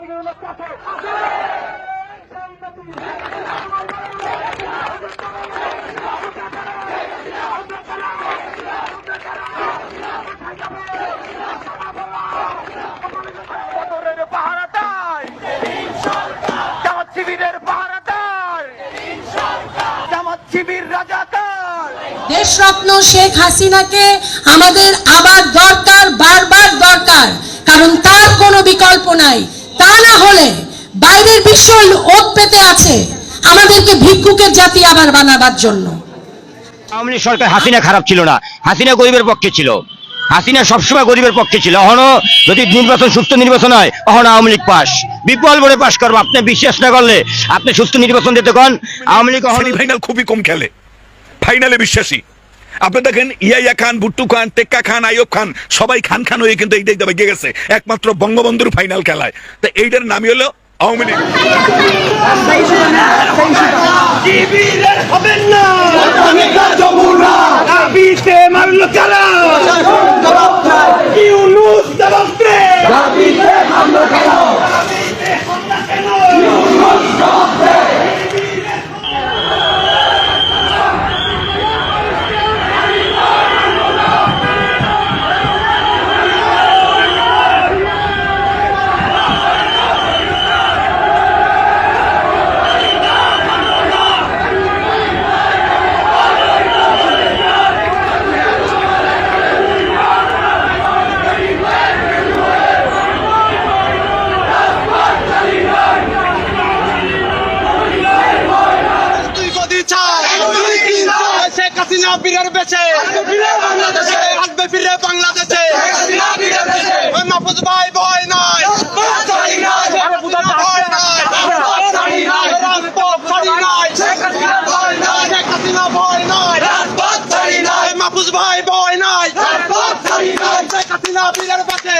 Doctor Yunus কাছে শিবিরের পাহারাদার জামাত শেখ হাসিনাকে আমাদের আবার দরকার না হলে বাইরের বিশ্ব ওত পেতে আছে আমাদেরকে ভিক্ষুকের জাতি আবার বানাবার জন্য। আওয়ামী লীগ সরকার হাসিনা খারাপ ছিল না। হাসিনা গরিবের পক্ষে ছিল। হাসিনা সবসময় গরিবের পক্ষে ছিল। অহনো যদি নির্বাচন সুস্থ নির্বাচন হয় অহনো আওয়ামী লীগ পাস। বিপুল ভোটে পাস করব। আপনি বিশ্বাস না করলে আপনি সুস্থ নির্বাচন দিতে কন। আওয়ামী লীগ ফাইনাল খুবই কম খেলে। ফাইনালে বিশ্বাসী। আপনি দেখেন, ইয়াইয়া খান, ভুট্টু খান, টেক্কা খান, আইয়ব খান, সবাই খান খান হয়ে কিন্তু এইটাই দাবে গেছে। একমাত্র বঙ্গবন্ধুর ফাইনাল খেলায়। তো এইটার নামই হলো আওয়ামী লীগ। মারলো হাসিনা বীরের বাংলাদেশে। আসবে ফিরে বাংলাদেশে। মাহফুজ ভাই ভয় নাই। ভয় নাই। মাহফুজ ভাই ভয় শেখ হাসিনা বীরের বেঁচে